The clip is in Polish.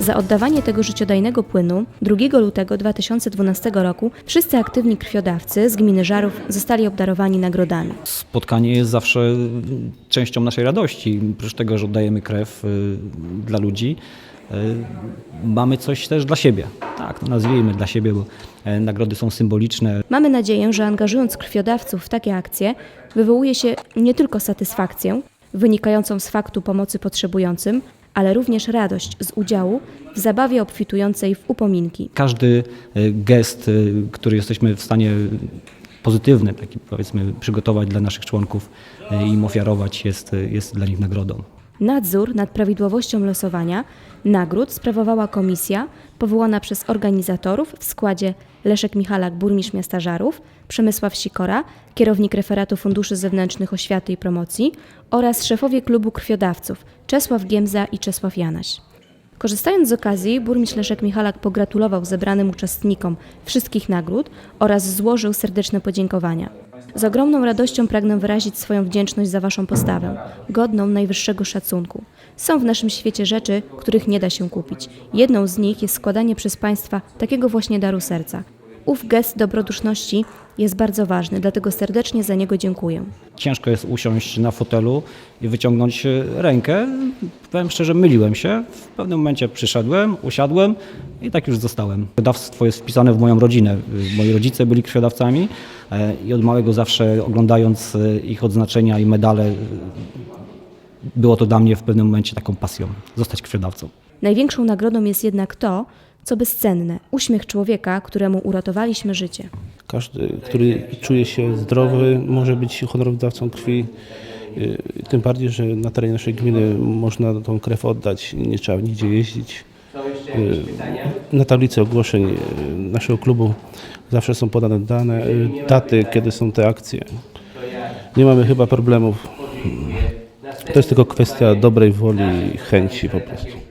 Za oddawanie tego życiodajnego płynu 2 lutego 2012 roku wszyscy aktywni krwiodawcy z gminy Żarów zostali obdarowani nagrodami. Spotkanie jest zawsze częścią naszej radości. Oprócz tego, że oddajemy krew y, dla ludzi, y, mamy coś też dla siebie. Tak, no nazwijmy dla siebie, bo e, nagrody są symboliczne. Mamy nadzieję, że angażując krwiodawców w takie akcje, wywołuje się nie tylko satysfakcję wynikającą z faktu pomocy potrzebującym, ale również radość z udziału w zabawie obfitującej w upominki. Każdy y, gest, y, który jesteśmy w stanie pozytywny, taki powiedzmy, przygotować dla naszych członków y, i im ofiarować, jest, jest dla nich nagrodą. Nadzór nad prawidłowością losowania nagród sprawowała komisja powołana przez organizatorów w składzie Leszek Michalak, burmistrz miasta Żarów, Przemysław Sikora, kierownik referatu Funduszy Zewnętrznych Oświaty i Promocji oraz szefowie klubu krwiodawców Czesław Giemza i Czesław Janaś. Korzystając z okazji, burmistrz Leszek Michalak pogratulował zebranym uczestnikom wszystkich nagród oraz złożył serdeczne podziękowania. Z ogromną radością pragnę wyrazić swoją wdzięczność za Waszą postawę, godną najwyższego szacunku. Są w naszym świecie rzeczy, których nie da się kupić. Jedną z nich jest składanie przez Państwa takiego właśnie daru serca. Ów gest dobroduszności jest bardzo ważny, dlatego serdecznie za niego dziękuję. Ciężko jest usiąść na fotelu i wyciągnąć y, rękę. Powiem szczerze, myliłem się. W pewnym momencie przyszedłem, usiadłem i tak już zostałem. Krwiodawstwo jest wpisane w moją rodzinę. Moi rodzice byli krwiodawcami e, i od małego zawsze oglądając y, ich odznaczenia i medale, było to dla mnie w pewnym momencie taką pasją, zostać krwiodawcą. Największą nagrodą jest jednak to, co bezcenne uśmiech człowieka, któremu uratowaliśmy życie. Każdy, który czuje się zdrowy, może być honorowdawcą krwi. Y, Tym bardziej, że na terenie naszej gminy można tą krew oddać, nie trzeba nigdzie jeździć. Y, Na tablicy ogłoszeń y, naszego klubu zawsze są podane dane, daty, kiedy są te akcje. Nie mamy chyba problemów. To jest tylko kwestia dobrej woli i chęci po prostu.